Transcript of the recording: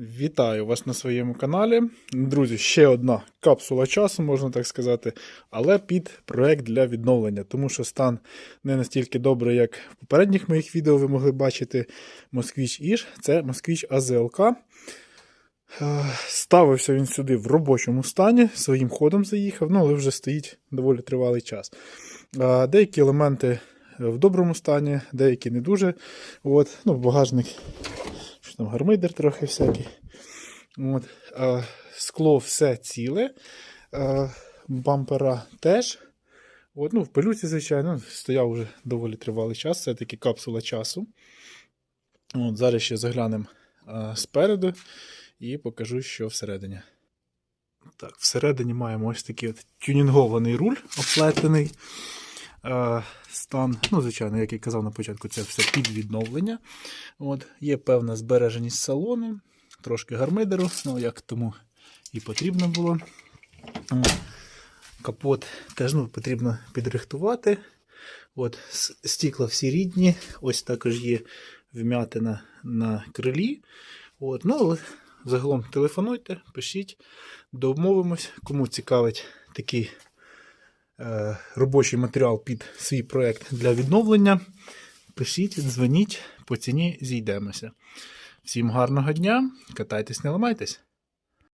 Вітаю вас на своєму каналі. Друзі, ще одна капсула часу, можна так сказати, але під проект для відновлення, тому що стан не настільки добрий, як в попередніх моїх відео ви могли бачити Москвіч Іж. Це Москвіч АЗЛК. Е, Ставився він сюди в робочому стані, своїм ходом заїхав, ну, але вже стоїть доволі тривалий час. Е, Деякі елементи в доброму стані, деякі не дуже. От, ну, багажник там гармидер трохи всякий. От. А, скло все ціле. А, бампера теж. От, ну, в пилюці, звичайно, стояв вже доволі тривалий час, це таки капсула часу. От, зараз ще заглянемо спереду і покажу, що всередині. Так, всередині маємо ось такий от тюнінгований руль оплетений. Е, Стан, ну, звичайно, як я казав на початку, це все під відновлення. От, Є певна збереженість салону, трошки гармидеру, ну як тому і потрібно було. Капот теж ну, потрібно підрихтувати. От, Стікла всі рідні, ось також є вмятина на крилі. От, ну, але загалом телефонуйте, пишіть, домовимось, кому цікавить такий е, робочий матеріал під свій проект для відновлення. Пишіть, дзвоніть, по ціні зійдемося. Всім гарного дня, катайтесь, не ламайтесь.